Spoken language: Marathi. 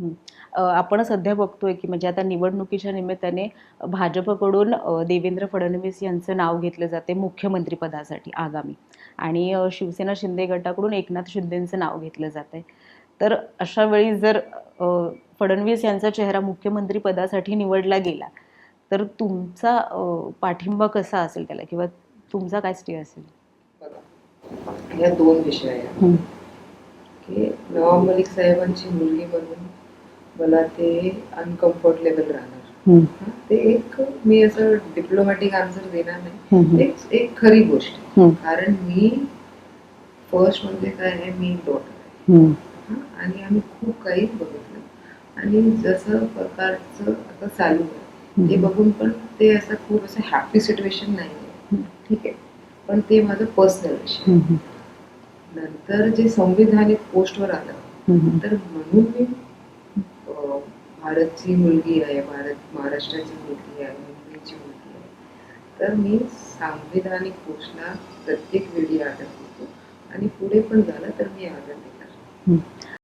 आपण सध्या बघतोय की म्हणजे आता निवडणुकीच्या निमित्ताने भाजपकडून देवेंद्र फडणवीस यांचं नाव घेतलं जाते मुख्यमंत्री पदासाठी आगामी. आणि शिवसेना शिंदे गटाकडून एकनाथ शिंदेचं नाव घेतलं जात आहे तर अशा वेळी जर फडणवीस यांचा चेहरा मुख्यमंत्री पदासाठी निवडला गेला तर तुमचा पाठिंबा कसा असेल त्याला? किंवा तुमचा काय स्टे असेल? या दोन विषय. की नवाब मलिक साहेबांची मुलगी म्हणून मला ते अनकम्फर्टेबल राहणार. हा, ते एक मी असं डिप्लोमॅटिक आन्सर देणार नाही. एक एक खरी गोष्ट. कारण मी फर्स्ट म्हणजे काय आहे मी डॉटर आहे आणि आम्ही खूप काही बघितलं आणि जसं प्रकारचं आता चालू आहे ते बघून पण ते असं खूप असं हॅपी सिच्युएशन नाही आहे. ठीक आहे पण ते माझं पर्सनल विषय. नंतर जे संविधानिक पोस्टवर आलं. तर म्हणून मी भारतची मुलगी आहे भारत महाराष्ट्राची मुलगी आहे मुंबईची मुलगी आहे. तर मी सांविधानिक पोस्टला प्रत्येक वेळी आदर देतो आणि पुढे पण झालं तर मी आदर देणार.